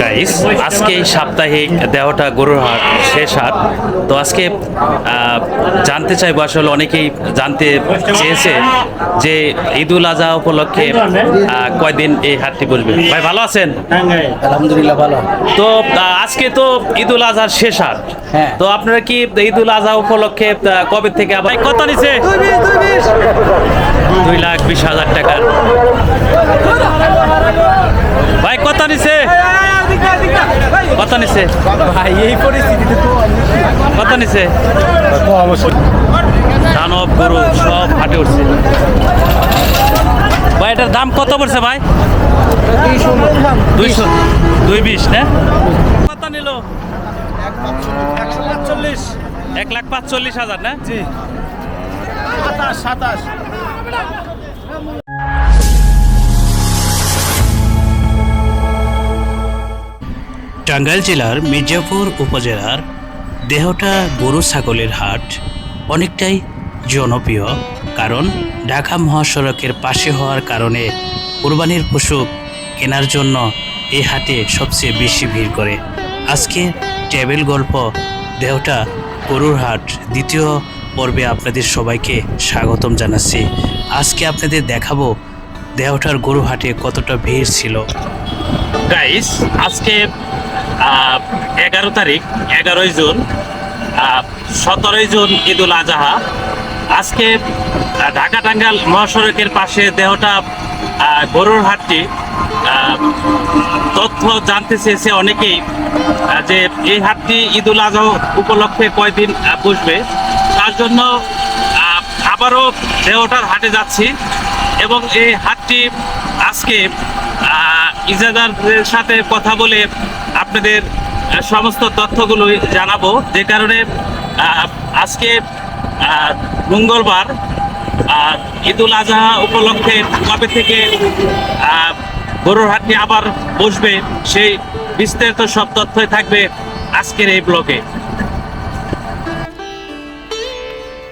Guys আজকে সাপ্তাহিক দেহটা গরুর হাট শেষ হাট। তো আজকে জানতে চাইব আসলে অনেকেই জানতে চেয়েছে যে ঈদুল আজহা উপলক্ষে কয়দিন এই হাটটি বসবে? ভাই ভালো আছেন? আলহামদুলিল্লাহ ভালো। তো আজকে তো ঈদুল আজহার শেষ হাট। হ্যাঁ। তো আপনারা কি ঈদুল আজহা উপলক্ষে কবে থেকে আবার কত নিছে? দুই লাখ বিশ হাজার টাকা। ভাই কত নিছে। কত নিছে। ভাই, এই পরিস্থিতিতে কত নিছে। দানব গরু সব হাটে উঠছে। ভাই, এটার দাম কত পড়ছে ভাই? দুইশো। দুই বিশ না? কত নিল। এক লাখ পাঁচচল্লিশ হাজার, না? জি। সাতাশ সাতাশ। টাঙ্গাইল জেলার মির্জাপুর উপজেলার দেহটা গরু ছাগলের হাট অনেকটাই জনপ্রিয়, কারণ ঢাকা মহাসড়কের পাশে হওয়ার কারণে কোরবানির পশু কেনার জন্য এই হাটে সবচেয়ে বেশি ভিড় করে। আজকে টেবিল গল্প, দেহটা গরুর হাট দ্বিতীয় পর্বে আপনাদের সবাইকে স্বাগতম জানাচ্ছি। আজকে আপনাদের দেখাবো দেহটার গরু হাটে কতটা ভিড় ছিল। গাইস আজকে এগারো তারিখ, এগারোই জুন সতেরোই জুন ঈদুল আজহা। আজকে ঢাকা টাঙ্গাল মহাসড়কের পাশে দেহটা গরুর হাটটি তথ্য জানতে চেয়েছে অনেকেই যে এই হাটটি ঈদুল আজহা উপলক্ষে কয়দিন বসবে। তার জন্য আবারও দেহটার হাটে যাচ্ছি এবং এই হাটটি আজকে ইজাদারদের সাথে কথা বলে আপনাদের সমস্ত তথ্যগুলো জানাব। যে কারণে আজকে মঙ্গলবার আহ, ঈদুল আজহা উপলক্ষে কবে থেকে গরুর আবার বসবে সেই বিস্তারিত সব তথ্যই থাকবে আজকের এই ব্লগে।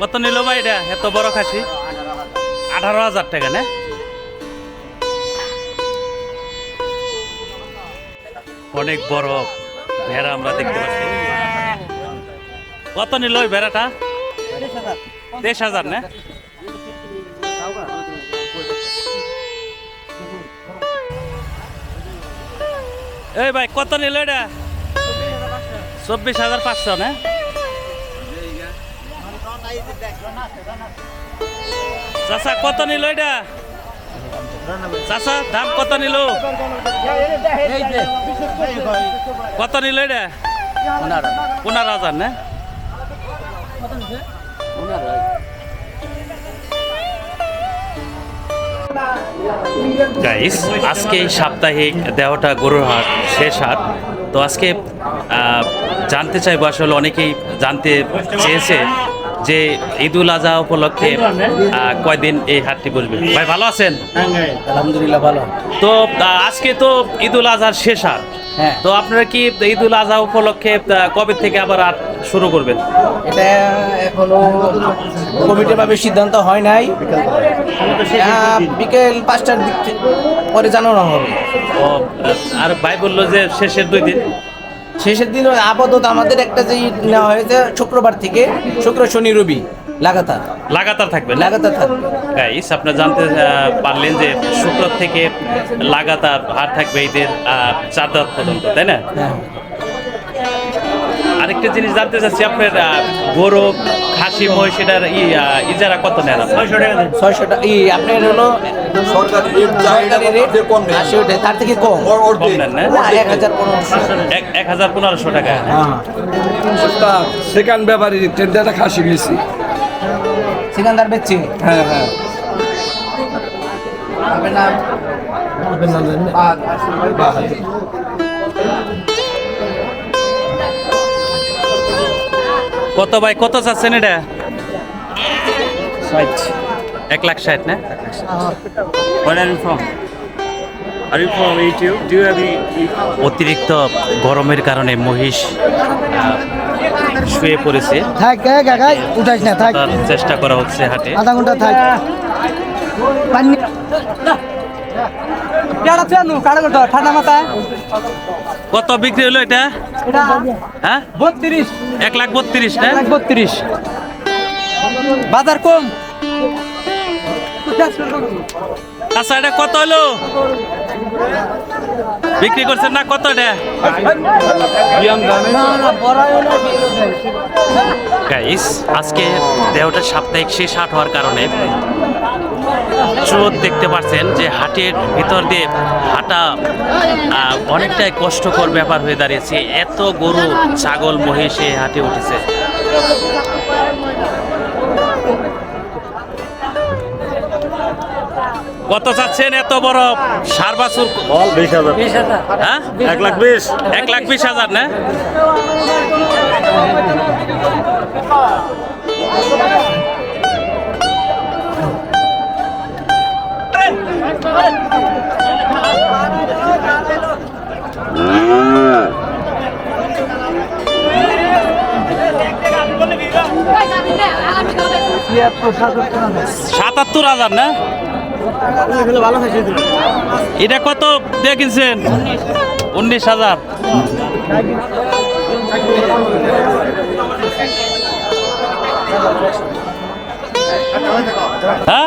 কত নিল ভাই এটা? এত বড় খাসি? আঠারো হাজার টাকা না? অনেক বড় ভেড়া আমরা দেখতে পাচ্ছি। কত নিল ওই ভেড়াটা? তেইশ হাজার, না? এই ভাই, কত নিল এটা? চব্বিশ হাজার পাঁচশো, না? চাচা, কত নিল এটা? চাচা দাম কত নিল? কত নিল এটা? পনেরো। হাজার না? গাইস আজকে এই সাপ্তাহিক দেহটা গরুর হাট শেষ হাট। তো আজকে আহ, জানতে চাইব আসলে অনেকেই জানতে চেয়েছে যে ঈদুল আজহা উপলক্ষে কয়দিন এই হাটটি বসবে? ভাই ভালো আছেন? আলহামদুলিল্লাহ ভালো। তো আজকে তো ঈদুল আজহার শেষ হাট। হ্যাঁ। তো আপনারা কি ঈদুল আজহা উপলক্ষে কবে থেকে আবার হাট শুরু করবেন? এটা এখনও কমিটির ভাবে সিদ্ধান্ত হয় নাই। বিকেল পাঁচটার দিক থেকে। পরে জানানো হবে। ও আর ভাই বলল যে শেষের দুই দিন। শেষের দিন ওই আপাতত আমাদের একটা যে নেওয়া হয়েছে শুক্রবার থেকে শুক্র শনি রবি লাগাতার। লাগাতার থাকবে লাগাতার থাকবে। গাইস আপনারা জানতে পারলেন যে শুক্র থেকে লাগাতার হার থাকবে ঈদের আহ, চার রাত পর্যন্ত তাই না? হ্যাঁ। আরেকটা জিনিস জানতে চাচ্ছি আপনার আহ, গরু খাসি মহিষ এটার ইজারা কত নেন আপনার? ছয়শো টাকা ই আপনার হলো সরকারি রেট? তার থেকে কম। ওর- ওর কম নেন না? না, এক হাজার পনেরোশো। এক- হাজার পনেরোশো টাকা। সেকেন্ড ব্যাপারে টেন্ডারটা খাসি নিয়েছি সিকান্দার বেচছে? হ্যাঁ হ্যাঁ। আপনার নাম? কত ভাই কত চাচ্ছেন এটা? এক লাখ ষাট না? অতিরিক্ত গরমের কারণে মহিষ শুয়ে পড়েছে। থাক এ কাকাই উঠাইস না থাক। চেষ্টা করা হচ্ছে হাটে। আধা ঘণ্টা থাক। কত বিক্রি হলো এটা? হ্যাঁ? বত্রিশ। এক লাখ বত্রিশ না এক বত্রিশ। বাজার কম। আচ্ছা এটা কত হলো? বিক্রি করছেন না কত এটা? আজকে দেহটা সাপ্তাহিক শেষ হাট হওয়ার কারণে স্রোত দেখতে পাচ্ছেন যে হাটের ভিতর দিয়ে হাঁটা আহ, অনেকটাই কষ্টকর ব্যাপার হয়ে দাঁড়িয়েছে। এত গরু ছাগল মহিষে হাটে উঠেছে। কত চাচ্ছেন এত বড় সার বাছুর? বল বিশ হাজার। হ্যাঁ? এক লাখ বিশ। এক লাখ বিশ হাজার না? সাতাত্তর হাজার না? এটা কত দিয়ে কিনছেন? উনিশ হাজার। হ্যাঁ?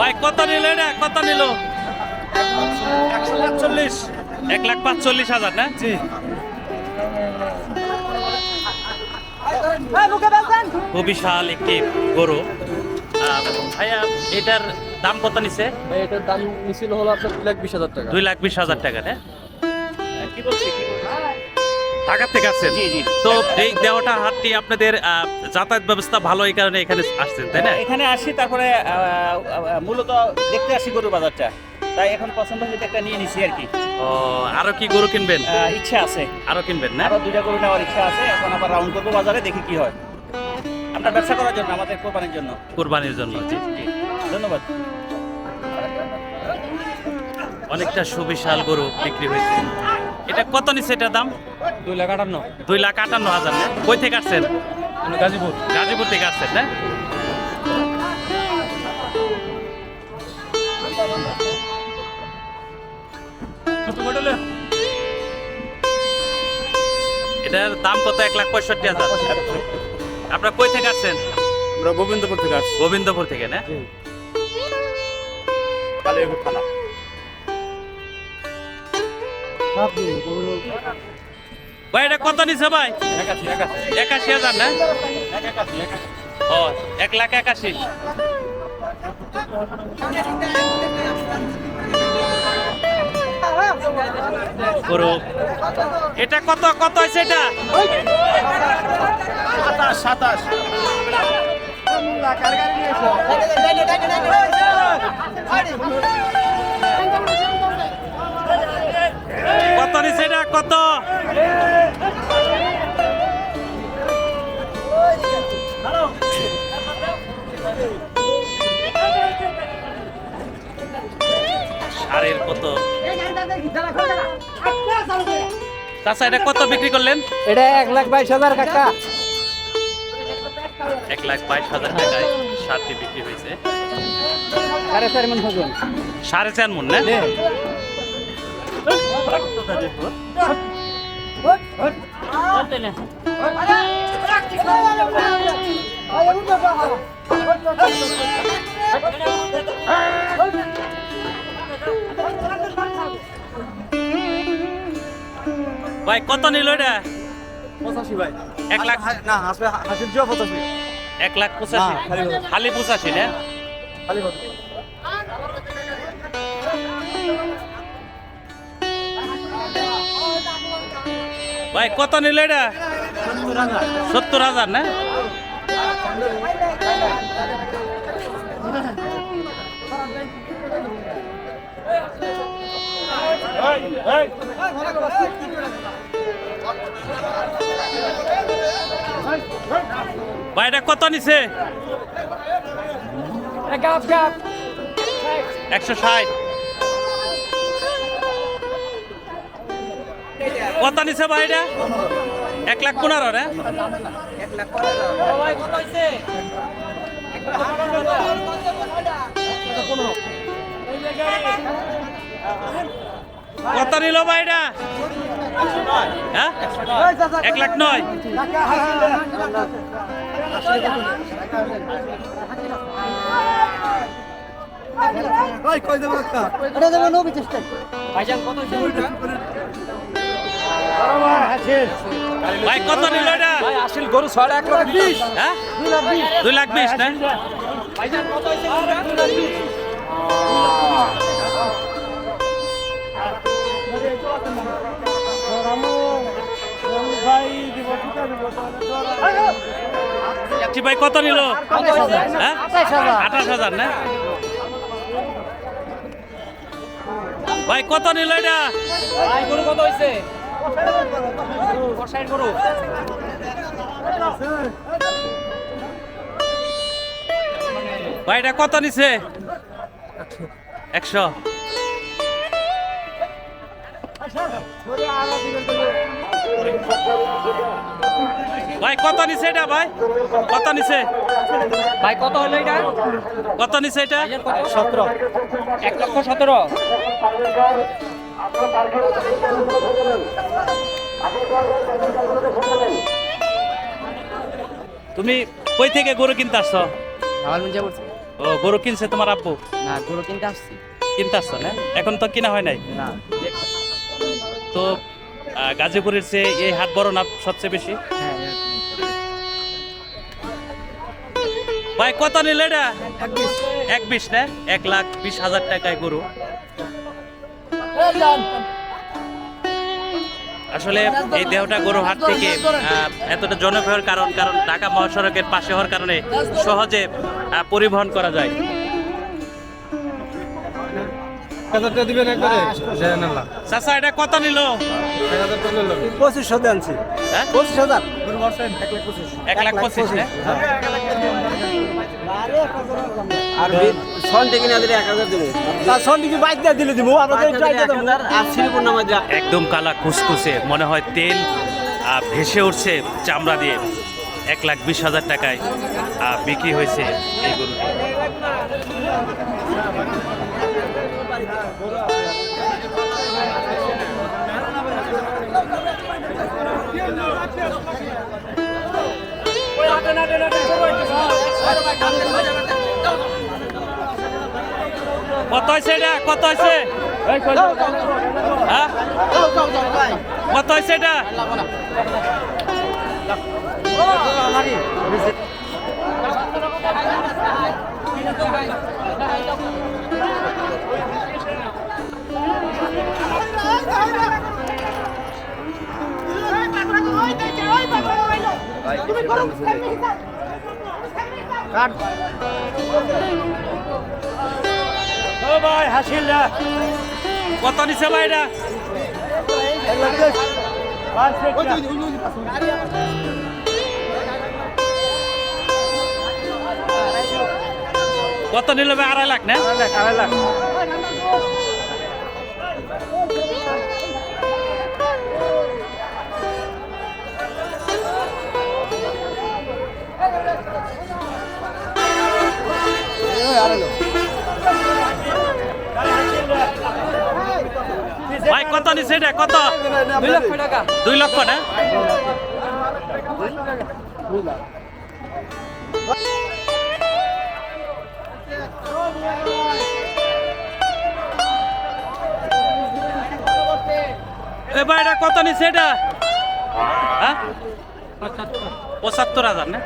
ভাই কত নিল এটা কত নিল? এক লাখ পাঁচচল্লিশ হাজার না? জি। খুব বিশাল একটি গরু। ভাইয়া এটার দাম কত নিছে? এটার দাম নিছিল হলো আপনার দুই লাখ বিশ হাজার টাকা। দুই লাখ বিশ হাজার টাকা না? কি বলছি? ঢাকা থেকে আসছেন। জি জি। তো এই দেওয়াটা হাটটি আপনাদের যাতায়াত ব্যবস্থা ভালো এই কারণে এখানে আসছেন তাই না? এখানে আসি তারপরে মূলত দেখতে আসি গরু বাজারটা। তাই এখন পছন্দ হয়েছে একটা নিয়ে নিছি আর কি। ও আরও কি গরু কিনবেন? ইচ্ছা আছে। আরও কিনবেন না? আরও দুইটা গরু নেওয়ার ইচ্ছা আছে এখন আবার রাউন্ড করব বাজারে দেখি কি হয়। আমরা ব্যবসা করার জন্য আমাদের কোরবানির জন্য। কোরবানির জন্য জি জি। ধন্যবাদ। অনেকটা সুবিশাল গরু বিক্রি হয়েছে। এটা কত নিচ্ছে এটার দাম? দুই লাখ আটান্ন। দুই লাখ আটান্ন হাজার না? কই থেকে আসছেন? গাজীপুর। গাজীপুর থেকে আসছেন না? এটার দাম কত? এক লাখ পঁয়ষট্টি হাজার। আপনার কই থেকে আসছেন? আমরা গোবিন্দপুর থেকে আসছি। গোবিন্দপুর থেকে না? ভাই এটা কত নিছে ভাই? একাশি হাজার না? ও এক লাখ একাশি। এটা কত কত হয়েছে এটা? সাতাশ সাতাশ। কত নিছে এটা? কত? সারের কত? চাচা এটা কত বিক্রি করলেন? এটা এক লাখ বাইশ হাজার কাকা এক লাখ বাইশ হাজার টাকায় সারটি বিক্রি হয়েছে। সাড়ে চার মন সাড়ে চার মন না? ভাই কত নিল এটা? পঁচাশি ভাই। এক লাখ না আসবে হাসির জিও পঁচাশি। এক লাখ পঁচাশি। খালি পঁচাশি। খালি পঁচাশি না? খালি ভাই কত নিল এটা? সত্তর হাজার না? ভাই এটা কত নিছে? একশো ষাট। কত নিছে ভাই এটা? এক লাখ পনেরো রে? কত নিল ভাই এটা? হ্যাঁ? এক লাখ নয়। নবী চেষ্টা। ভাই কত নিল এটা? আসিল গরু ছয় এক লক্ষ বিশ। হ্যাঁ? দুই লাখ বিশ না? জি ভাই কত নিল? হ্যাঁ? আঠাশ হাজার। না? ভাই কত নিল এটা? গরু কত হয়েছে? ভাই এটা কত নিছে? একশো। ভাই কত নিছে এটা ভাই? কত নিছে? ভাই কত হলো এটা? কত নিছে এটা? সতেরো। এক লক্ষ সতেরো। তুমি কই থেকে গরু কিনতে আসছো? আমার মনে বলছে ও গরু কিনছে তোমার আব্বু? না গরু কিনতে আসছি। কিনতে আসছো না? এখন তো কিনা হয় নাই? না। তো গাজীপুরের চেয়ে এই হাট বড় না সবচেয়ে বেশি? হ্যাঁ ভাই কত নিল এটা? এক বিশ না? এক লাখ বিশ হাজার টাকায় গরু। আসলে এই দেহটা গরু হাট থেকে এতটা জনপ্রিয়র কারণ কারণ ঢাকা মহাসড়কের পাশে হওয়ার কারণে সহজে পরিবহন করা যায় চাচা এটা কত নিল পঁচিশ হাজার আনছি হ্যাঁ পঁচিশ হাজার এক লাখ পঁচিশ আর সন থেকে না দিলে এক হাজার দেবো তার সন থেকে বাইক দিয়ে দিলে দিব আপনাদের আর সিলিপুর নামা যা একদম কালা কুসকুসে মনে হয় তেল আহ, ভেসে উঠছে চামড়া দিয়ে এক লাখ বিশ হাজার টাকায় বিক্রি হয়েছে এই গরুটি কত হয়েছে এটা? কত হয়েছে হ্যাঁ? কত হয়েছে এটা? তুমি গরম ভাই, হাসিল না কত নিছে ভাই এটা? কত নিল ভাই? আড়াই লাখ, না? আড়াই লাখ ভাই দুই লক্ষ টাকা। দুই লক্ষ না? এ ভাই এটা কত নিছে এটা? হ্যাঁ? পঁচাত্তর হাজার না?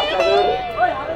আপনাদের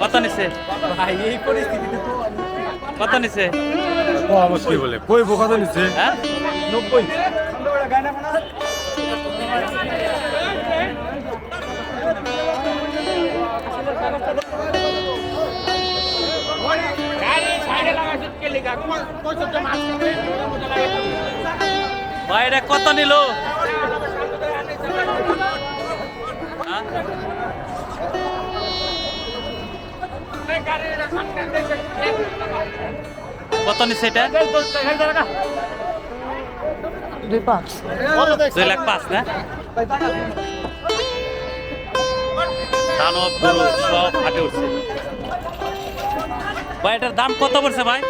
কত নিছে। কত নিছে। কি বলে? কই বোকা তো নিচ্ছে হ্যাঁ? ভাই এটা কত নিল? হ্যাঁ? কত নিচ্ছে এটা? দুই পাঁচ। দুই লাখ পাঁচ না? দানব গরু সব হাটে উঠছে। ভাই এটার দাম কত পড়ছে ভাই?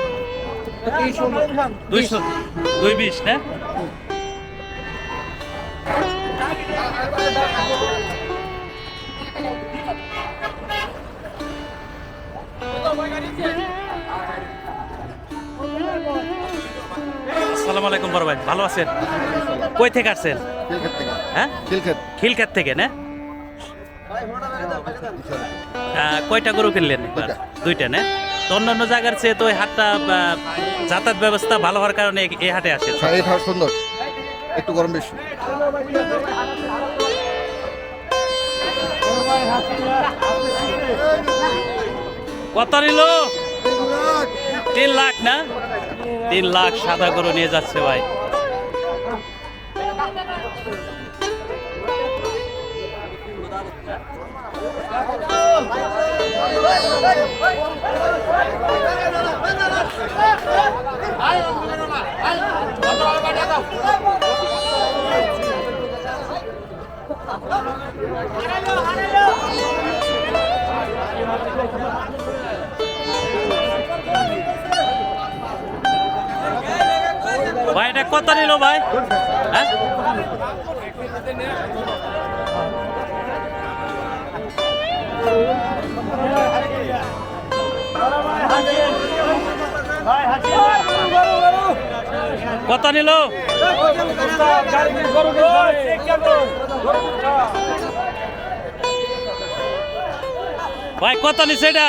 দুইশো। দুই বিশ না? আসসালামু আলাইকুম বড় ভাই ভালো আছেন? কই থেকে আসছেন? হ্যাঁ? খিলক্ষেত। থেকে না? আহ, কয়টা গরু কিনলেন দুইটা না? তো অন্যান্য জায়গার চেয়ে তো এই হাটটা আহ, যাতায়াত ব্যবস্থা ভালো হওয়ার কারণে এই- এই হাটে আসে শাড়ি খাওয়া সুন্দর। একটু গরম বেশি। কত নিল? তিন লাখ না? তিন লাখ সাদা গরু নিয়ে যাচ্ছে ভাই। ভাই এটা কত নিল ভাই? হ্যাঁ? কত নিল? ভাই কত নিছে এটা?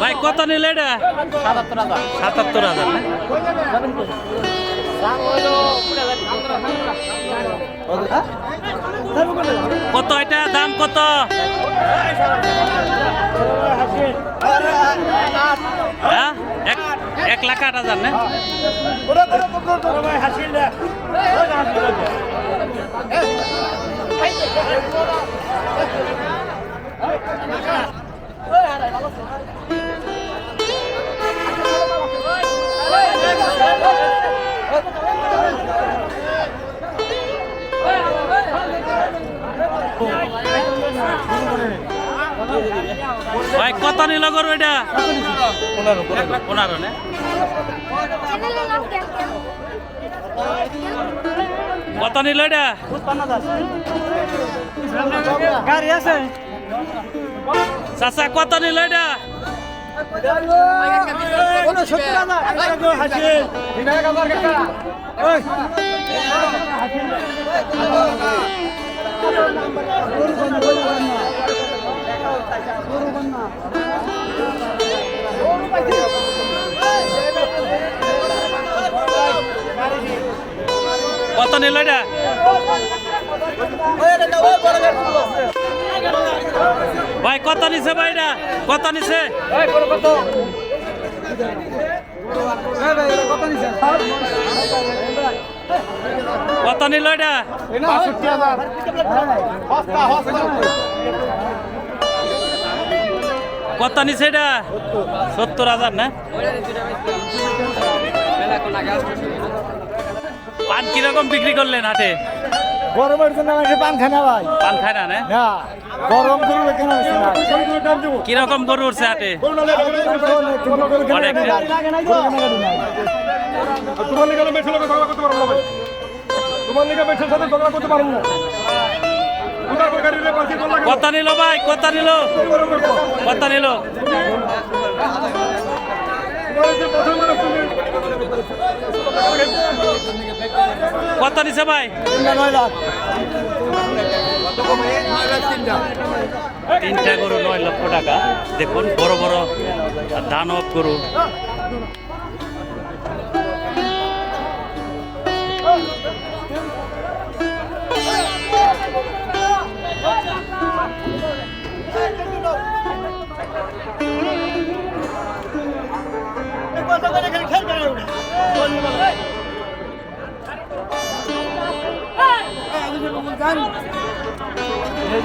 ভাই, কত নিলে এটা? সাতাত্তর হাজার। না কত এটা? দাম কত? হ্যাঁ? এক লাখ আট হাজার না? ভাই কত নিল গরু এটা? পনেরো না কত নিল এটা? চাচা কত নিল এটা কত নিল এটা ভাই, কত নিছে ভাই এটা? কত নিছে? কত নিল এটা? কত নিছে এটা? সত্তর হাজার, না? পান কীরকম বিক্রি করলেন হাটে? গরমের জন্য আমাকে পান খায় না ভাই? পান খায় না না? গরম কেন কীরকম গরু উঠছে হাটে অনেকটা। তোমার লিগে বেশি লোক ঝগড়া করতে পারব না? ভাই তোমার লিগে বেশি সাথে ঝগড়া করতে পারব না কত নিল ভাই? কত নিল? কত নিল? কত নিছে ভাই? তিনটা গরু নয় লক্ষ টাকা। দেখুন বড় বড় দানব গরু।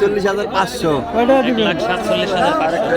চল্লিশ হাজার পাঁচশো। সাতচল্লিশ হাজার পাঁচশো।